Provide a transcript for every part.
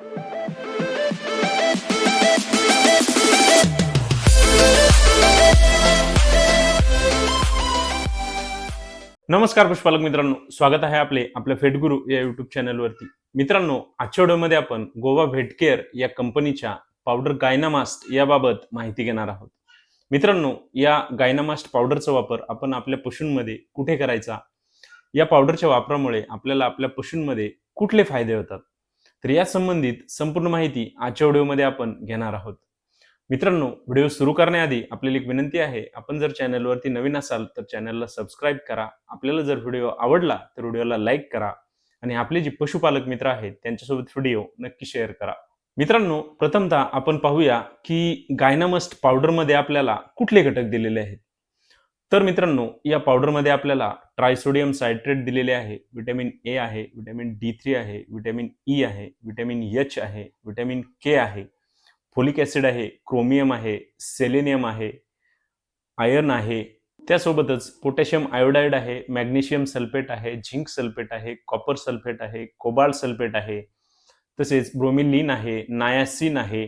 नमस्कार पुष्पालक मित्रांनो. स्वागत आहे आपले आपल्या फेटगुरु या युट्यूब चॅनलवरती मित्रांनो आजच्या व्हिडिओमध्ये आपण गोवा व्हेटकेअर या कंपनीच्या पावडर गायनामास्ट याबाबत माहिती घेणार आहोत. मित्रांनो या गायनामास्ट पावडरचा वापर आपण आपल्या पशूंमध्ये कुठे करायचा? या पावडरच्या वापरामुळे आपल्याला आपल्या पशूंमध्ये कुठले फायदे होतात? तर या संबंधित संपूर्ण माहिती आजच्या व्हिडिओमध्ये आपण घेणार आहोत. मित्रांनो व्हिडिओ सुरू करण्याआधी आपल्याला एक विनंती आहे आपण जर चॅनलवरती नवीन असाल तर चॅनलला सबस्क्राईब करा. आपल्याला जर व्हिडिओ आवडला तर व्हिडिओला लाईक करा आणि आपले जे पशुपालक मित्र आहेत त्यांच्यासोबत व्हिडिओ नक्की शेअर करा. मित्रांनो प्रथमतः आपण पाहूया की गायनामस्ट पावडरमध्ये आपल्याला कुठले घटक दिलेले आहेत. तर मित्रांनो या पावडरमध्ये आपल्याला ट्रायसोडियम सायट्रेट दिलेले आहे विटॅमिन ए आहे विटॅमिन डी थ्री आहे विटॅमिन ई e आहे विटॅमिन एच आहे विटॅमिन के आहे फोलिक ॲसिड आहे क्रोमियम आहे सेलेनियम आहे आयर्न आहे. त्यासोबतच पोटॅशियम आयोडाईड आहे मॅग्नेशियम सल्फेट आहे झिंक सल्फेट आहे कॉपर सल्फेट आहे कोबाल्ट सल्फेट आहे. तसेच ब्रोमिलिन आहे नायासिन आहे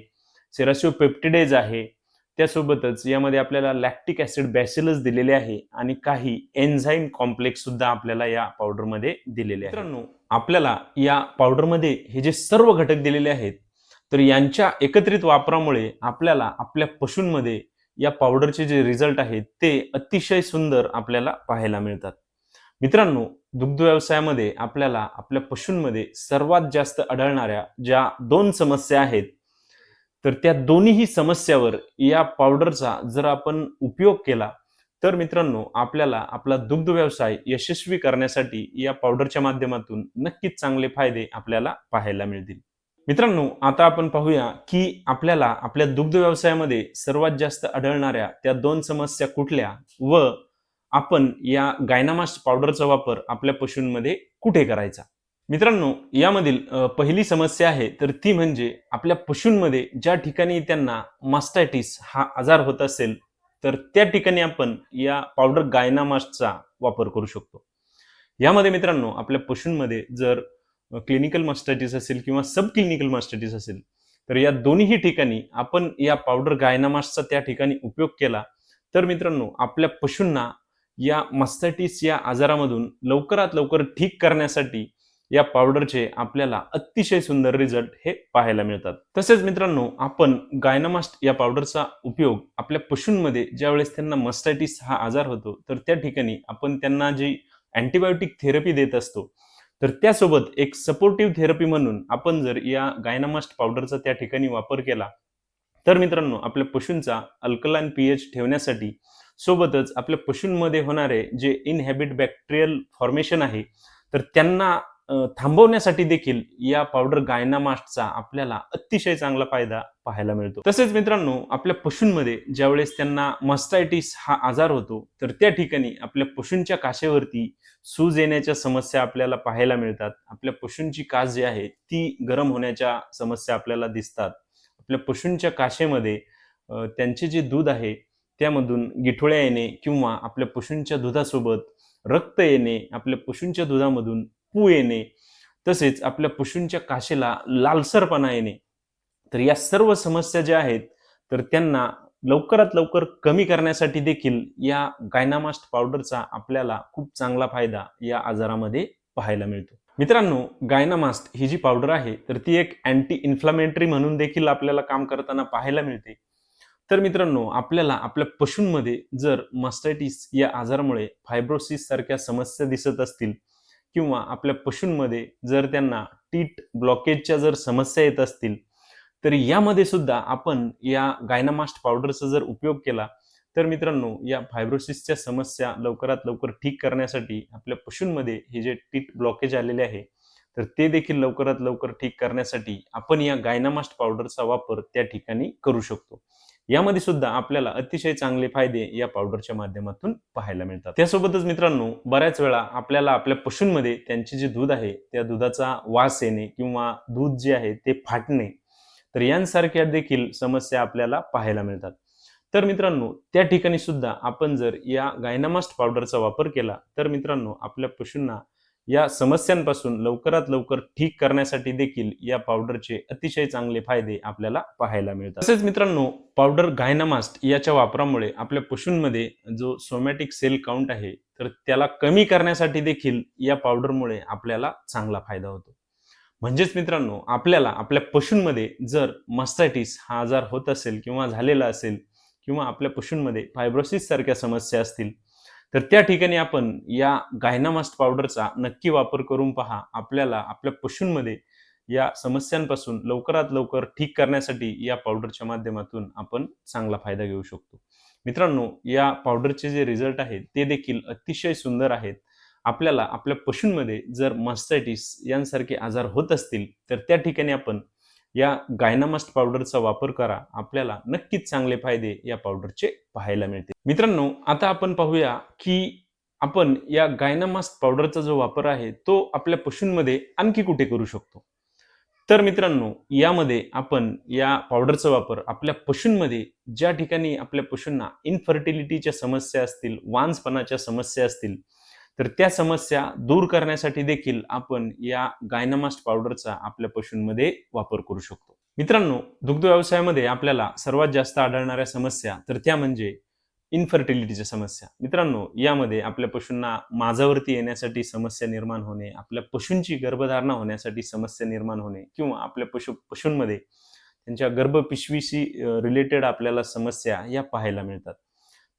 सेरासिओपेप्टिडेज आहे त्यासोबतच यामध्ये आपल्याला लॅक्टिक ॲसिड बॅसिलस दिलेले आहे आणि काही एन्झाईम कॉम्प्लेक्स सुद्धा आपल्याला या पावडरमध्ये दिलेले आहेत. मित्रांनो आपल्याला या पावडरमध्ये हे जे सर्व घटक दिलेले आहेत तर यांच्या एकत्रित वापरामुळे आपल्याला आपल्या पशूंमध्ये या पावडरचे जे रिझल्ट आहेत ते अतिशय सुंदर आपल्याला पाहायला मिळतात. मित्रांनो दुग्ध व्यवसायामध्ये आपल्याला आपल्या पशूंमध्ये सर्वात जास्त आढळणाऱ्या ज्या दोन समस्या आहेत तर त्या दोन्हीही समस्यावर या पावडरचा जर आपण उपयोग केला तर मित्रांनो आपल्याला आपला दुग्ध व्यवसाय यशस्वी करण्यासाठी या पावडरच्या माध्यमातून नक्कीच चांगले फायदे आपल्याला पाहायला मिळतील. मित्रांनो आता आपण पाहूया की आपल्याला आपल्या दुग्ध व्यवसायामध्ये सर्वात जास्त आढळणाऱ्या त्या दोन समस्या कुठल्या व आपण या गायनामास पावडरचा वापर आपल्या पशूंमध्ये कुठे करायचा? मित्रांनो यामधील पहिली समस्या आहे तर ती म्हणजे आपल्या पशूंमध्ये ज्या ठिकाणी त्यांना मास्टायटिस हा आजार होत असेल तर त्या ठिकाणी आपण या पावडर गायनामास्टचा वापर करू शकतो. यामध्ये मित्रांनो आपल्या पशूंमध्ये जर क्लिनिकल मास्टायटिस असेल किंवा सब क्लिनिकल मास्टायटिस असेल तर या दोन्ही ठिकाणी आपण या पावडर गायनामासचा त्या ठिकाणी उपयोग केला तर मित्रांनो आपल्या पशूंना या मास्टायटिस या आजारामधून लवकरात लवकर ठीक करण्यासाठी या पावडरचे आपल्याला अतिशय सुंदर रिझल्ट हे पाहायला मिळतात. तसेच मित्रांनो आपण गायनामास्ट या पावडरचा उपयोग आपल्या पशूंमध्ये ज्यावेळेस त्यांना मस्टायटिस हा आजार होतो तर त्या ठिकाणी आपण त्यांना जी अँटीबायोटिक थेरपी देत असतो तर त्यासोबत एक सपोर्टिव्ह थेरपी म्हणून आपण जर या गायनामास्ट पावडरचा त्या ठिकाणी वापर केला तर मित्रांनो आपल्या पशूंचा अल्कलाइन पीएच ठेवण्यासाठी सोबतच आपल्या पशूंमध्ये होणारे जे इनहॅबिट बॅक्टेरियल फॉर्मेशन आहे तर त्यांना थांबवण्यासाठी देखील या पावडर गायनामास्टचा आपल्याला अतिशय चांगला फायदा पाहायला मिळतो. तसेच मित्रांनो आपल्या पशूंमध्ये ज्यावेळेस त्यांना मस्टायटिस हा आजार होतो तर त्या ठिकाणी आपल्या पशूंच्या काशेवरती सूज येण्याच्या समस्या आपल्याला पाहायला मिळतात. आपल्या पशूंची कास जी आहे ती गरम होण्याच्या समस्या आपल्याला दिसतात. आपल्या पशूंच्या काशेमध्ये त्यांचे जे दूध आहे त्यामधून गिठोळ्या येणे किंवा आपल्या पशूंच्या दुधासोबत रक्त येणे आपल्या पशूंच्या दुधामधून पू येणे तसेच आपल्या पशूंच्या काशेला लालसरपणा येणे. तर या सर्व समस्या ज्या आहेत तर त्यांना लवकरात लवकर कमी करण्यासाठी देखील या गायनामास्ट पावडरचा आपल्याला खूप चांगला फायदा या आजारामध्ये पाहायला मिळतो. मित्रांनो गायनामास्ट ही जी पावडर आहे तर ती एक अँटी इन्फ्लामेटरी म्हणून देखील आपल्याला काम करताना पाहायला मिळते. तर मित्रांनो आपल्याला आपल्या पशूंमध्ये जर मास्टायटिस या आजारामुळे फायब्रोसिस सारख्या समस्या दिसत असतील किंवा आपल्या पशूंमध्ये जर त्यांना टीट ब्लॉकेजच्या जर समस्या येत असतील तर यामध्ये सुद्धा आपण या गायनामास्ट पावडरचा जर उपयोग केला तर मित्रांनो या फायब्रोसिसच्या समस्या लवकरात लवकर ठीक करण्यासाठी आपल्या पशूंमध्ये हे जे टीट ब्लॉकेज आलेले आहे तर ते देखील लवकरात लवकर ठीक करण्यासाठी आपण या गायनामास्ट पावडरचा वापर त्या ठिकाणी करू शकतो. यामध्ये सुद्धा आपल्याला अतिशय चांगले फायदे या पावडरच्या माध्यमातून पाहायला मिळतात. त्यासोबतच मित्रांनो बऱ्याच वेळा आपल्याला आपल्या पशूंमध्ये त्यांचे जे दूध आहे त्या दुधाचा वास येणे किंवा दूध जे आहे ते फाटणे तर यांसारख्या देखील समस्या आपल्याला पाहायला मिळतात. तर मित्रांनो त्या ठिकाणी सुद्धा आपण जर या गायनामास्ट पावडरचा वापर केला तर मित्रांनो आपल्या पशूंना या समस्यांपासून लवकरात लवकर ठीक करण्यासाठी देखील या पावडरचे अतिशय चांगले फायदे आपल्याला पाहायला मिळतात. तसेच मित्रांनो पावडर गायनामास्ट याच्या वापरामुळे आपल्या पशूंमध्ये जो सोमॅटिक सेल काउंट आहे तर त्याला कमी करण्यासाठी देखील या पावडरमुळे आपल्याला चांगला फायदा होतो. म्हणजेच मित्रांनो आपल्याला आपल्या पशूंमध्ये जर मस्टायटिस हा आजार होत असेल किंवा झालेला असेल किंवा आपल्या पशूंमध्ये फायब्रोसिस सारख्या समस्या असतील तर त्या ठिकाणी आपण या गायनामास्ट पावडरचा नक्की वापर करून पहा. आपल्याला आपल्या पशूंमध्ये या समस्यांपासून लवकरात लवकर ठीक करण्यासाठी या पावडरच्या माध्यमातून आपण चांगला फायदा घेऊ शकतो. मित्रांनो या पावडरचे जे रिझल्ट आहेत ते देखील अतिशय सुंदर आहेत. आपल्याला आपल्या पशूंमध्ये जर मास्टायटिस यांसारखे आजार होत असतील तर त्या ठिकाणी आपण या गायनामास्ट पावडरचा वापर करा. आपल्याला नक्कीच चांगले फायदे या पावडरचे पाहायला मिळतील. मित्रांनो आता आपण पाहूया की आपण या गायनामास्ट पावडरचा जो वापर आहे तो आपल्या पशूंमध्ये आणखी कुठे करू शकतो? तर मित्रांनो यामध्ये आपण या पावडरचा वापर आपल्या पशूंमध्ये ज्या ठिकाणी आपल्या पशूंना इनफर्टिलिटीच्या समस्या असतील वांसपणाच्या समस्या असतील तर त्या समस्या दूर करण्यासाठी देखील आपण या गायनामास्ट पावडरचा आपल्या पशूंमध्ये वापर करू शकतो. मित्रांनो दुग्ध व्यवसायामध्ये आपल्याला सर्वात जास्त आढळणाऱ्या समस्या तर त्या म्हणजे इन्फर्टिलिटीच्या समस्या. मित्रांनो यामध्ये आपल्या पशूंना माझावरती येण्यासाठी समस्या निर्माण होणे आपल्या पशूंची गर्भधारणा होण्यासाठी समस्या निर्माण होणे किंवा आपल्या पशु पशूंमध्ये त्यांच्या गर्भपिशवीशी रिलेटेड आपल्याला समस्या या पाहायला मिळतात.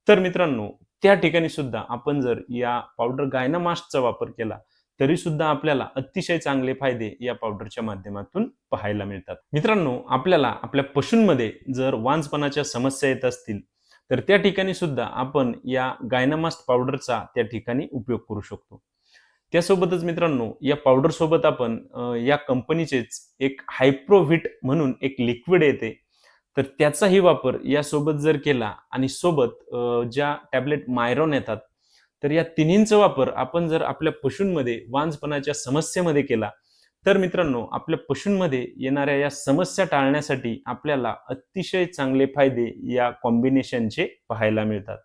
तर मित्रांनो त्या ठिकाणी सुद्धा आपण जर या पावडर गायनामास्टचा वापर केला तरी सुद्धा आपल्याला अतिशय चांगले फायदे या पावडरच्या माध्यमातून पाहायला मिळतात. मित्रांनो आपल्याला आपल्या पशूंमध्ये जर वांजपणाच्या समस्या येत असतील तर त्या ठिकाणी सुद्धा आपण या गायनामास्ट पावडरचा त्या ठिकाणी उपयोग करू शकतो. त्यासोबतच मित्रांनो या पावडर सोबत आपण या कंपनीचेच एक हायप्रोव्हिट म्हणून एक लिक्विड येते तर त्याचाही वापर यासोबत जर केला आणि सोबत ज्या टॅबलेट मायरॉन येतात तर या तिन्हींचा वापर आपण जर आपल्या पशूंमध्ये वांजपणाच्या समस्येमध्ये केला तर मित्रांनो आपल्या पशूंमध्ये येणाऱ्या या समस्या टाळण्यासाठी आपल्याला अतिशय चांगले फायदे या कॉम्बिनेशनचे पाहायला मिळतात.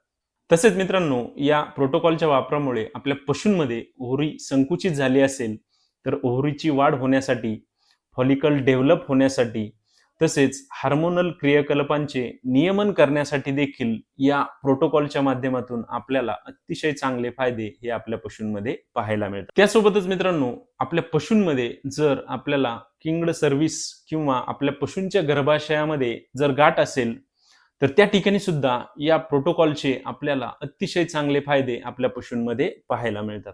तसेच मित्रांनो या प्रोटोकॉलच्या वापरामुळे आपल्या पशूंमध्ये ओहरी संकुचित झाली असेल तर ओहरीची वाढ होण्यासाठी फॉलिकल डेव्हलप होण्यासाठी तसेच हार्मोनल क्रियाकलापांचे नियमन करण्यासाठी देखील या प्रोटोकॉलच्या माध्यमातून आपल्याला अतिशय चांगले फायदे हे आपल्या पशूंमध्ये पाहायला मिळतात. त्यासोबतच मित्रांनो आपल्या पशूंमध्ये जर आपल्याला किंगड सर्व्हिस किंवा आपल्या पशूंच्या गर्भाशयामध्ये जर गाठ असेल तर त्या ठिकाणी सुद्धा या प्रोटोकॉलचे आपल्याला अतिशय चांगले फायदे आपल्या पशूंमध्ये पाहायला मिळतात.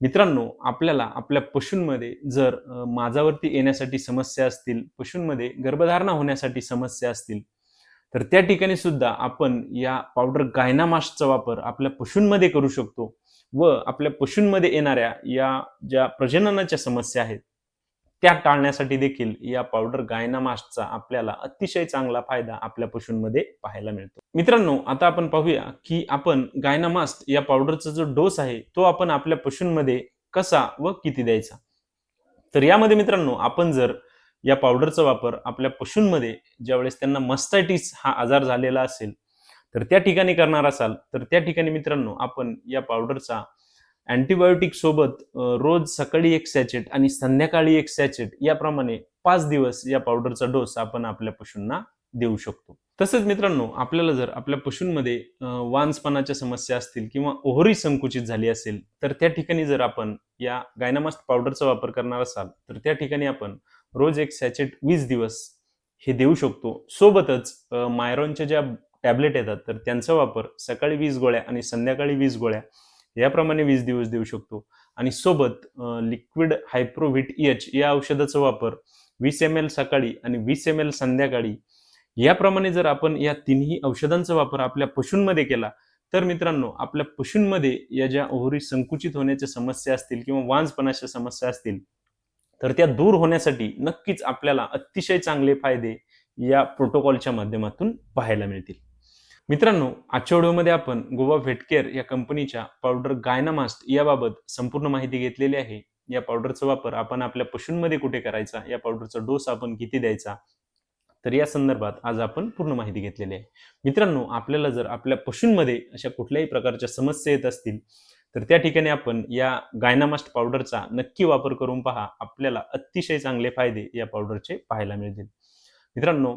मित्रांनो आपल्याला आपल्या पशूंमध्ये जर माझावरती येण्यासाठी समस्या असतील पशूंमध्ये गर्भधारणा होण्यासाठी समस्या असतील तर त्या ठिकाणी सुद्धा आपण या पावडर गायनामासचा वापर आपल्या पशूंमध्ये करू शकतो व आपल्या पशूंमध्ये येणाऱ्या या ज्या प्रजननाच्या समस्या आहेत त्या टाळण्यासाठी देखील या पावडर गायनामास्टचा आपल्याला अतिशय चांगला फायदा आपल्या पशूंमध्ये पाहायला मिळतो. मित्रांनो आता आपण पाहूया की आपण गायनामास्ट या पावडरचा जो डोस आहे तो आपण आपल्या पशूंमध्ये कसा व किती द्यायचा? तर यामध्ये मित्रांनो आपण जर या पावडरचा वापर आपल्या पशूंमध्ये ज्यावेळेस त्यांना मस्टायटिस हा आजार झालेला असेल तर त्या ठिकाणी करणार असाल तर त्या ठिकाणी मित्रांनो आपण या पावडरचा अँटीबायोटिक सोबत रोज सकाळी एक सॅचेट आणि संध्याकाळी एक सॅचेट याप्रमाणे पाच दिवस या पावडरचा डोस आपण आपल्या पशूंना देऊ शकतो. तसेच मित्रांनो आपल्याला जर आपल्या पशूंमध्ये वांसपणाच्या समस्या असतील किंवा ओहरी संकुचित झाली असेल तर त्या ठिकाणी जर आपण या गायनामास्ट पावडरचा वापर करणार असाल तर त्या ठिकाणी आपण रोज एक सॅचेट वीस दिवस हे देऊ शकतो. सोबतच मायरॉनच्या ज्या टॅबलेट येतात तर त्यांचा वापर सकाळी वीस गोळ्या आणि संध्याकाळी वीस गोळ्या याप्रमाणे वीस दिवस देऊ शकतो. आणि सोबत लिक्विड हायप्रोव्हिट एच या औषधाचा वापर वीस एम एल सकाळी आणि वीस एम एल संध्याकाळी याप्रमाणे जर आपण या तिन्ही औषधांचा वापर आपल्या पशूंमध्ये केला तर मित्रांनो आपल्या पशूंमध्ये या ज्या ओहरी संकुचित होण्याच्या समस्या असतील किंवा वांजपणाच्या समस्या असतील तर त्या दूर होण्यासाठी नक्कीच आपल्याला अतिशय चांगले फायदे या प्रोटोकॉलच्या माध्यमातून पाहायला मिळतील. मित्रांनो आजच्या व्हिडिओमध्ये आपण गोवा व्हेटकेअर या कंपनीच्या पावडर गायनामास्ट याबाबत संपूर्ण माहिती घेतलेली आहे. या पावडरचा वापर आपण आपल्या पशूंमध्ये कुठे करायचा या पावडरचा डोस आपण किती द्यायचा तर या संदर्भात आज आपण पूर्ण माहिती घेतलेली आहे. मित्रांनो आपल्याला जर आपल्या पशूंमध्ये अशा कुठल्याही प्रकारच्या समस्या येत असतील तर त्या ठिकाणी आपण या गायनामास्ट पावडरचा नक्की वापर करून पहा. आपल्याला अतिशय चांगले फायदे या पावडरचे पाहायला मिळतील. मित्रांनो